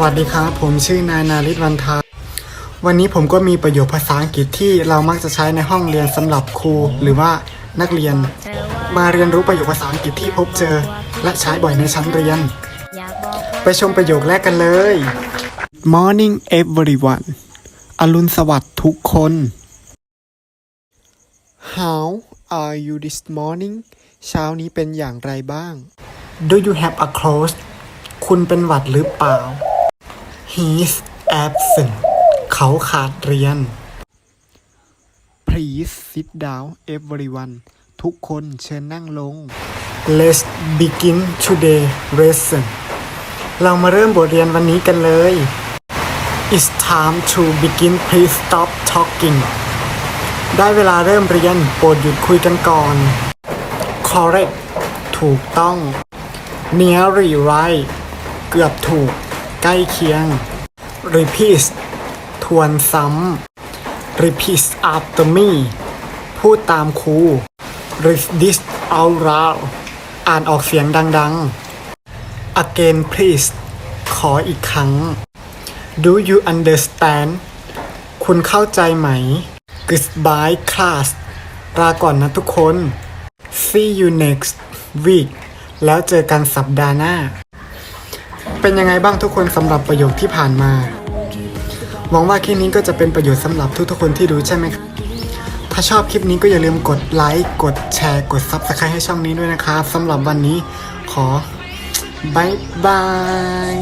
วัสดีครับ ผมชื่อนายนาริศวันทา วันนี้ผมก็มีประโยคภาษาอังกฤษที่เรามักจะใช้ในห้องเรียนสำหรับครูหรือว่านักเรียน มาเรียนรู้ประโยคภาษาอังกฤษที่พบเจอ และใช้บ่อยในชั้นเรียน ไปชมประโยคแรกกันเลย Morning everyone อรุณสวัสดิ์ทุกคน How are you this morning เช้านี้เป็นอย่างไรบ้าง Do you have a cold คุณเป็นหวัดหรือเปล่า He's absent เขาขาดเรียน Please sit down everyone ทุกคนเชิญนั่งลง Let's begin today lesson เรามาเริ่มบทเรียนวันนี้กันเลย It's time to begin please stop talking ได้เวลาเริ่มเรียนโปรดหยุดคุยกันก่อน correct ถูกต้อง nearly right เกือบถูก ใกล้เคียง repeat ทวนซ้ำ repeat after me พูดตามครู read this out loud อ่านออกเสียงดังๆ again please ขออีกครั้ง do you understand คุณเข้าใจไหม goodbye class ลาก่อนนะทุกคน see you next week แล้วเจอกันสัปดาห์หน้า เป็นยังไงบ้างทุกคนสำหรับประโยคที่ผ่านมา หวังว่าคลิปนี้ก็จะเป็นประโยชน์สำหรับทุกๆคนที่ดูใช่ไหมครับถ้าชอบคลิปนี้ก็อย่าลืมกดไลค์กดแชร์กดซับสไครต์ให้ช่องนี้ด้วยนะครับสำหรับวันนี้ขอบายบาย